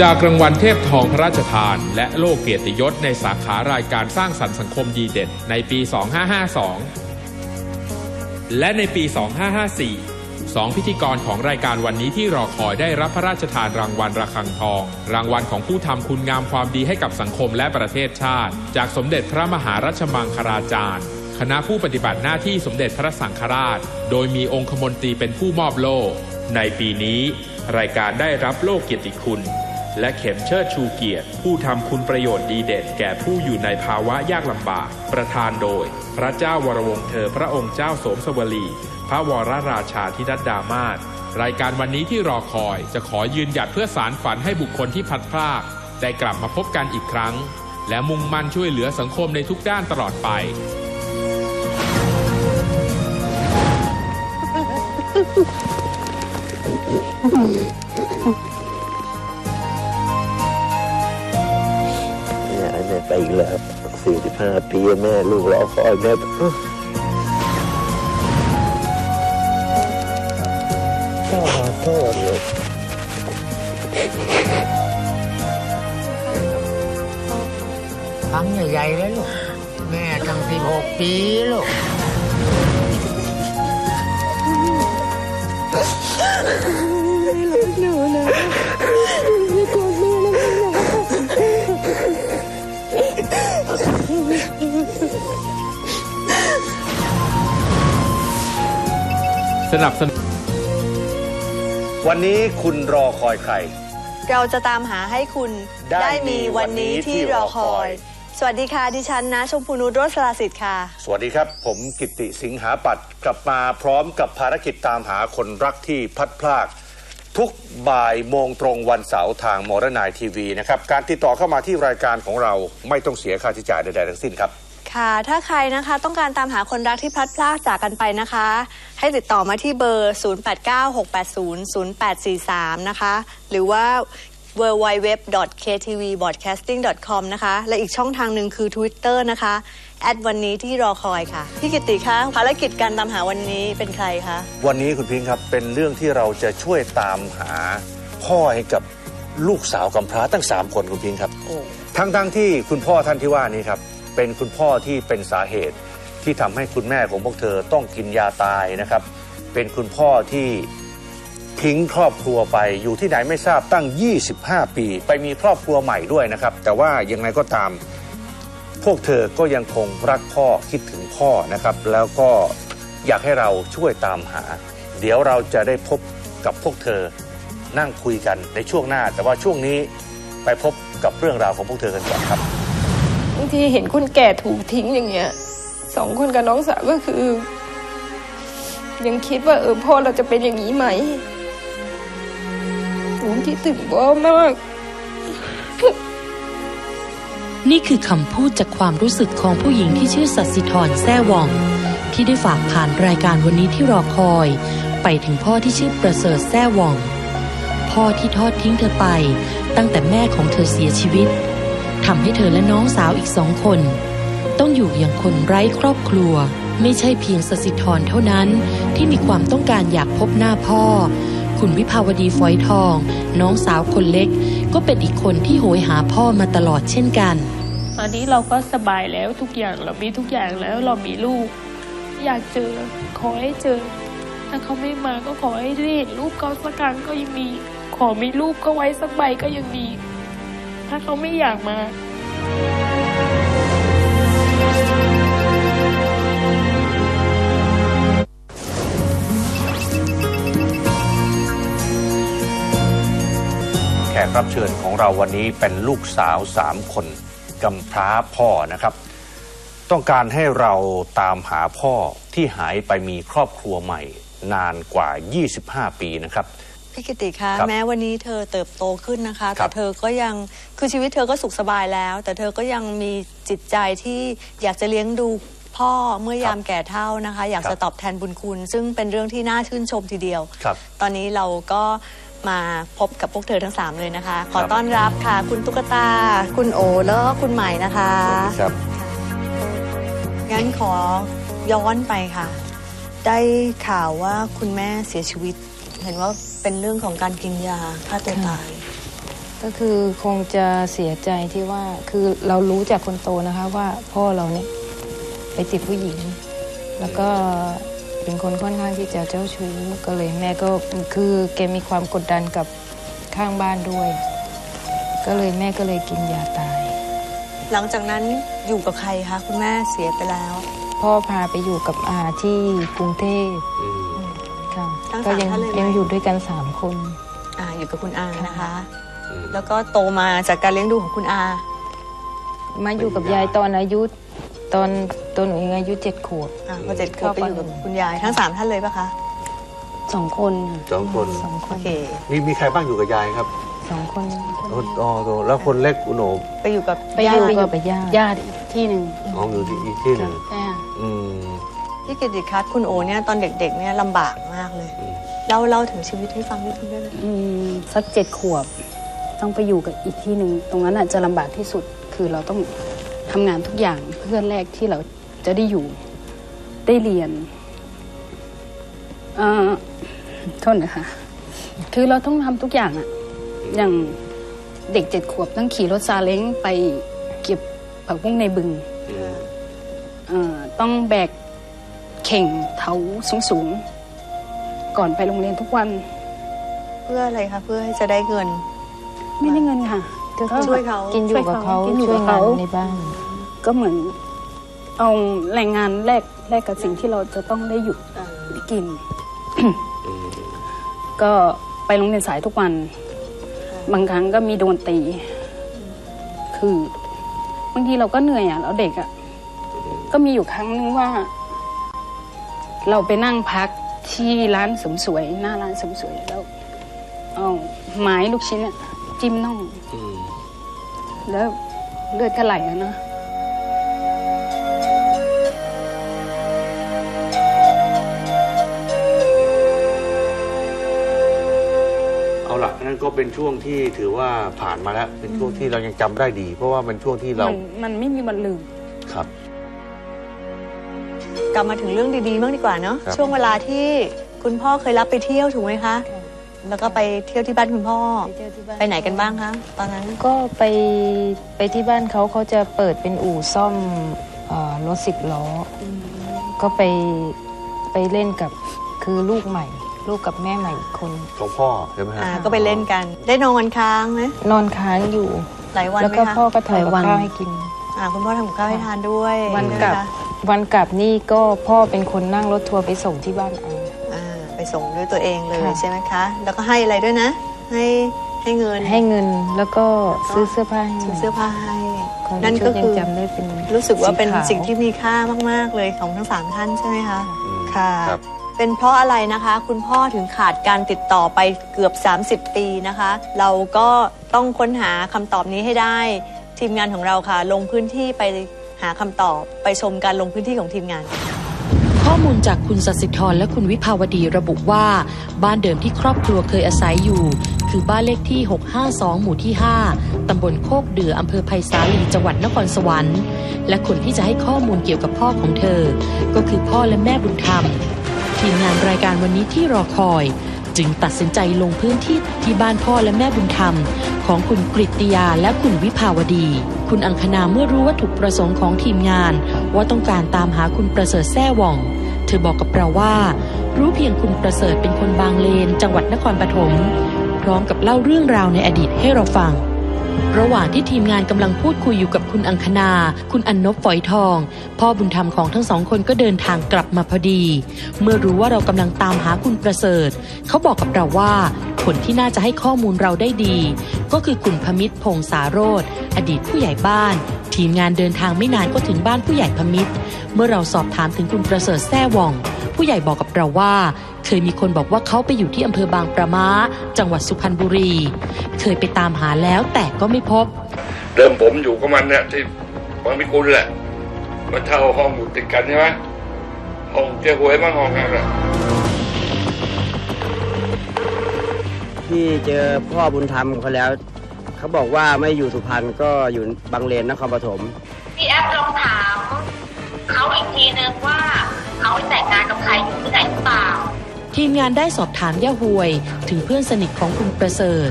จากรางวัลเทพทองพระราชทาน และโล่เกียรติยศในสาขารายการสร้างสรรค์สังคมดีเด่นในปี 2552 และในปี 2554 สองพิธีกรของรายการวันนี้ที่รอคอยได้รับพระราชทานรางวัลระฆังทอง รางวัลของผู้ทำคุณงามความดีให้กับสังคมและประเทศชาติ จากสมเด็จพระมหารัชมังคลาจารย์ คณะผู้ปฏิบัติหน้าที่สมเด็จพระสังฆราช โดยมีองคมนตรีเป็นผู้มอบโล่ในปีนี้ รายการได้รับโล่เกียรติคุณ และเข็มเชิดชูเกียรติ ผู้ทำคุณประโยชน์ดีเด่นแก่ผู้อยู่ในภาวะยากลำบาก ประธานโดย พระเจ้าวรวงเธอพระองค์เจ้าสมสวลี พระวรราชาธินัดดามาศรายการวันนี้ที่รอคอยจะขอยืนหยัดเพื่อสารฝันให้บุคคลที่พลัดพรากได้กลับมาพบกันอีกครั้ง และมุ่งมั่นช่วยเหลือสังคมในทุกด้านตลอดไปเไปอีกแล้วสี่สิบห้าปีแม่ลูกรอคอยแม่พ่อขอโทษเลยครั้งใหญ่ๆแล้วลูก แม่ตั้งสิบหกปีลูก สนับสนุนวันนี้คุณรอคอยใคร เราจะตามหาให้คุณได้ได้มีวันนี้ที่รอคอย สวัสดีค่ะดิฉันนะ ชมพูนุชโรสลาสิทธิ์ค่ะ สวัสดีครับ ผมกิตติสิงหาปัตย์กลับมาพร้อมกับภารกิจตามหาคนรักที่พลัดพราก ทุกบ่ายโมงตรงวันเสาร์ทางมรนายทีวีนะครับ การติดต่อเข้ามาที่รายการของเราไม่ต้องเสียค่าใช้จ่ายใดๆทั้งสิ้นครับ ค่ะ ถ้าใครนะคะต้องการตามหาคนรักที่พลัดพรากจากกันไปนะคะ ให้ติดต่อมาที่เบอร์ 0896800843 นะคะ หรือว่า www.ktvbroadcasting.com นะคะ และอีกช่องทางหนึ่งคือ Twitter นะคะแอดวันนี้ที่รอคอยค่ะ พี่กิตติคะภารกิจการตามหาวันนี้เป็นใครคะ วันนี้คุณพิงค์ครับเป็นเรื่องที่เราจะช่วยตามหาพ่อให้กับลูกสาวกำพร้าตั้งสามคนคุณพิงค์ครับ โอ้ ทั้งทั้งที่คุณพ่อท่านที่ว่านี้ครับ เป็นคุณพ่อที่เป็นสาเหตุ ที่ทำให้คุณแม่ของพวกเธอต้องกินยาตายนะครับ เป็นคุณพ่อที่ ทิ้งครอบครัวไปอยู่ที่ไหนไม่ทราบตั้ง 25 ปี ไปมีครอบครัวใหม่ด้วยนะครับ แต่ว่ายังไงก็ตาม พวกเธอก็ยังคงรักพ่อคิดถึงพ่อนะครับ แล้วก็อยากให้เราช่วยตามหา เดี๋ยวเราจะได้พบกับพวกเธอนั่งคุยกันในช่วงหน้า แต่ว่าช่วงนี้ไปพบกับเรื่องราวของพวกเธอกันก่อนครับบางทีเห็นคนแก่ถูกทิ้งอย่างเงี้ยสองคนกับน้องสาวก็คือ ยังคิดว่าเออพ่อเราจะเป็นอย่างนี้ไหม ผมคิดถึงพ่อมาก นี่คือคำพูดจากความรู้สึกของผู้หญิงที่ชื่อสัสิธรแซ่ว่อง ที่ได้ฝากผ่านรายการวันนี้ที่รอคอย ไปถึงพ่อที่ชื่อประเสริฐแซ่ว่อง พ่อที่ทอดทิ้งเธอไป ตั้งแต่แม่ของเธอเสียชีวิตทำให้เธอและน้องสาวอีกสองคน ต้องอยู่อย่างคนไร้ครอบครัว ไม่ใช่เพียงสสิธรเท่านั้นที่มีความต้องการอยากพบหน้าพ่อ คุณวิภาวดีฝอยทอง น้องสาวคนเล็ก ก็เป็นอีกคนที่โหยหาพ่อมาตลอดเช่นกันตอนนี้เราก็สบายแล้วทุกอย่างเรามีทุกอย่างแล้วเรามีลูก อยากเจอขอให้เจอ ถ้าเขาไม่มาก็ขอให้ได้เห็นรูปเขาสักครั้งก็ยังมีขอมีรูปก็ไว้สักใบก็ยังดี ถ้าเขาไม่อยากมา แขกรับเชิญของเราวันนี้เป็นลูกสาวสามคนกำพร้าพ่อนะครับ ต้องการให้เราตามหาพ่อที่หายไปมีครอบครัวใหม่นานกว่า 25 ปีนะครับ พี่กิติคะ ครับแม้วันนี้เธอเติบโตขึ้นนะคะ ครัแต่บ เธอก็ยังคือชีวิตเธอก็สุขสบายแล้ว แต่เธอก็ยังมีจิตใจที่อยากจะเลี้ยงดูพ่อเมื่อยามแก่เฒ่านะคะ อยากครับจะตอบแทนบุญคุณ ซึ่งเป็นเรื่องที่น่าชื่นชมทีเดียว ครับ ตอนนี้เราก็ มาพบกับพวกเธอทั้ง 3 เลยนะคะ ขอครับต้อนรับค่ะ คุณตุ๊กตา คุณโอแล้วก็คุณใหม่นะคะครับ งั้นขอย้อนไปค่ะ ได้ข่าวว่าคุณแม่เสียชีวิต เห็นว่าเป็นเรื่องของการกินยาฆ่าตัวตายก็คือคงจะเสียใจที่ว่าคือเรารู้จากคนโตนะคะว่าพ่อเราเนี่ยไปติดผู้หญิง แล้วก็ เป็นคนค่อนข้างที่จะเจ้าชู้ก็เลยแม่ก็คือแกมีความกดดันกับข้างบ้านด้วย ก็เลยแม่ก็เลยกินยาตาย หลังจากนั้นอยู่กับใครคะคุณแม่เสียไปแล้ว พ่อพาไปอยู่กับอาที่กรุงเทพอืมค่ะทั้งก็สามยังท่านเลยไหม ยังอยู่ด้วยกันสามคนอ่าอยู่กับคุณอานะคะอืมแล้วก็โตมาจากการเลี้ยงดูของคุณอา มาอยู่กับยายตอนอายุตอน ตัวหนูเองอายุเจ็ดขวบ อ่าพอเจ็ดขวบไปอยู่กับคุณยายทั้งสามท่านเลยปะคะสองคนค่ะสองคนสองคโอนเค มีมีใครบ้างอยู่กับยายครับสองคนอ๋ออ๋อแล้วคนเล็กอุโหนไปอยู่กับไปอยู่กับญาติญาติอีกที่หนึ่งน้องอยู่ที่อีกที่หนึ่งใช่ค่ะอืมพี่กิติคัตคุณโอเนี่ยตอนเด็กๆเนี่ยลำบากมากเลยอืม เล่าเล่าถึงชีวิตให้ฟังนิดนึงได้ไหมอืมสักเจ็ดขวบ ต้องไปอยู่กับอีกที่หนึ่งตรงนั้นอาจจะลำบากที่สุดคือเราต้องทำงานทุกอย่างเพื่อแรกที่เรา จะได้อยู่ได้เรียนเอ่อโทษนะคะ คือเราต้องทำทุกอย่างอะอย่างเด็กเจ็ดขวบต้องขี่รถซาเล้งไปเก็บผักบุ้งในบึงอืมเอ่อต้องแบกเข่งเถาสูงๆ ก่อนไปโรงเรียนทุกวัน เพื่ออะไรคะเพื่อให้จะได้เงิน ไม่ได้เงินค่ะก็คือช่วยเขากินอยู่กับเขากินอยู่ช่วกัยบงาเขานในบ้าน ก็เหมือน เอาแรงงานแลกแลกกับสิ่งที่เราจะต้องได้อยู่อ่าได้กินอืมก็ไปโรงเรียนสายทุกวัน บางครั้งก็มีโดนตี คือบางทีเราก็เหนื่อยอะแล้วเด็กอะก็มีอยู่ครั้งนึงว่า เราไปนั่งพักที่ร้านเสริมสวย หน้าร้านเสริมสวยแล้วเอาไม้ลูกชิ้นอะจิ้มน่องอืมแล้วเลือดก็ไหลแล้วนะ นั่นก็เป็นช่วงที่ถือว่าผ่านมาแล้ว เป็นช่วงที่เรายังจำได้ดี เพราะว่าเป็นช่วงที่เรามันมันไม่มีวันลืม ครับ กลับมาถึงเรื่องดีๆบ้างดีกว่าเนาะครับ ช่วงเวลาที่คุณพ่อเคยรับไปเที่ยวถูกไหมคะ แล้วก็ไปเที่ยวที่บ้านคุณพ่อ ไปไหนกันบ้างคะตอนนั้นก็ไปไปที่บ้านเขาเขาจะเปิดเป็นอู่ซ่อมเออรถสิบล้ออก็ไปไปเล่นกับคือลูกใหม่ ลูกกับแม่ใหม่อีกคนของพ่อใช่ไหมฮะอ่าก็ไปเล่นกัน ได้นอนค้างไหมนอนค้างอยู่ หลายวันแล้วไหมก็คะพ่อก็ทำหลายกับวันข้าวให้กิน อ่าคุณพ่อทำกับข้าวให้ทานด้วยวันกลับ ใช่ไหมคะวันกลับนี่ก็พ่อเป็นคนนั่งรถทัวร์ไปส่งที่บ้านอา อ่าไปส่งด้วยตัวเองเลยค่ะ ใช่ไหมคะ แล้วก็ให้อะไรด้วยนะ ให้ให้เงินให้เงินแล้วก็ซื้อเสื้อผ้าให้ซื้อเสื้อผ้าให้ ของนั่นชุก็ดยัคืงอจำได้เป็นรู้สึกว่าเป็นขสิ่งที่มีค่ามาก ๆ เลยของทั้งสามท่านใช่ไหมคะ อืมค่ะ ครับ เป็นเพราะอะไรนะคะ คุณพ่อถึงขาดการติดต่อไปเกือบ 30 ปีนะคะ เราก็ต้องค้นหาคำตอบนี้ให้ได้ ทีมงานของเราค่ะ ลงพื้นที่ไปหาคำตอบไปชมการลงพื้นที่ของทีมงาน ข้อมูลจากคุณสสิธรและคุณวิภาวดีระบุว่า บ้านเดิมที่ครอบครัวเคยอาศัยอยู่ คือบ้านเลขที่ 652 หมู่ที่ 5 ตำบลโคกเดืออำเภอไผ่สาลีจังหวัดนครสวรรค์ และคนที่จะให้ข้อมูลเกี่ยวกับพ่อของเธอ ก็คือพ่อและแม่บุญธรรม ทีมงานรายการวันนี้ที่รอคอย จึงตัดสินใจลงพื้นที่ที่บ้านพ่อและแม่บุญธรรม ของคุณกริติยาและคุณวิภาวดี คุณอังคณาเมื่อรู้วัตถุประสงค์ของทีมงาน ว่าต้องการตามหาคุณประเสริฐแซ่ว่อง เธอบอกกับเราว่า รู้เพียงคุณประเสริฐเป็นคนบางเลน จังหวัดนครปฐมพร้อมกับเล่าเรื่องราวในอดีตให้เราฟัง ระหว่างที่ทีมงานกำลังพูดคุยอยู่กับคุณอังคณา คุณอันนบฝอยทอง พ่อบุญธรรมของทั้งสองคนก็เดินทางกลับมาพอดี เมื่อรู้ว่าเรากำลังตามหาคุณประเสริฐ เขาบอกกับเราว่า คนที่น่าจะให้ข้อมูลเราได้ดี ก็คือคุณพมิตรพงษาโรธอดีตผู้ใหญ่บ้าน ทีมงานเดินทางไม่นานก็ถึงบ้านผู้ใหญ่พมิตร เมื่อเราสอบถามถึงคุณประเสริฐแซ่ว่อง ผู้ใหญ่บอกกับเราว่า เคยมีคนบอกว่าเขาไปอยู่ที่อำเภอบางประม้าจังหวัดสุพรรณบุรี เคยไปตามหาแล้วแต่ก็ไม่พบ เดิมผมอยู่กับมันเนี่ยที่บางพิกุลแหละมันเท่าห้องอยู่ติดกันใช่ไหมห้องเจ้าหวยมั่งห้องนั่นแหละที่เจอพ่อบุญธรรมเขาแล้ว เขาบอกว่าไม่อยู่สุพรรณก็อยู่บางเลนนครปฐมพี่แอฟลองถามเขาอีกทีนึงว่า เขาไปแต่งงานกับใครอยู่ที่ไหนหรือเปล่า ทีมงานได้สอบถามย่าหวย ถึงเพื่อนสนิทของคุณประเสริฐ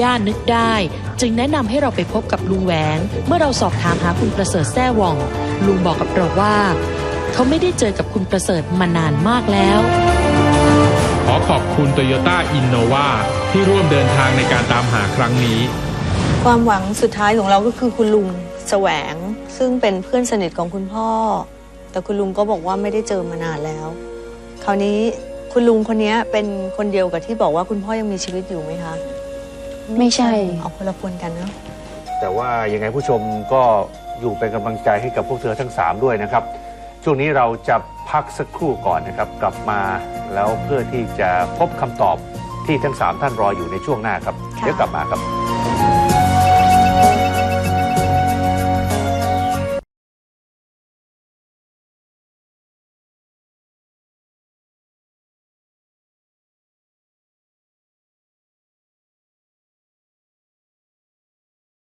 ย่านึกได้ จึงแนะนำให้เราไปพบกับลุงแหวงเมื่อเราสอบถามหาคุณประเสริฐแซ่หว่อง ลุงบอกกับเราว่า เขาไม่ได้เจอกับคุณประเสริฐมานานมากแล้ว ขอขอบคุณ Toyota Innova ที่ร่วมเดินทางในการตามหาครั้งนี้ ความหวังสุดท้ายของเราก็คือคุณลุงแสวง ซึ่งเป็นเพื่อนสนิทของคุณพ่อ แต่คุณลุงก็บอกว่าไม่ได้เจอมานานแล้ว คราวนี้คุณลุงคนนี้เป็นคนเดียวกับที่บอกว่าคุณพ่อยังมีชีวิตอยู่ไหมคะ ไม่ใช่เอาคนละคนกันเนาะแต่ว่ายังไงผู้ชมก็อยู่เป็นกำลังใจให้กับพวกเธอทั้ง 3 ด้วยนะครับ ช่วงนี้เราจะพักสักครู่ก่อนนะครับ กลับมาแล้วเพื่อที่จะพบคำตอบที่ทั้ง 3 ท่านรออยู่ในช่วงหน้าครับ เดี๋ยวกลับมาครับ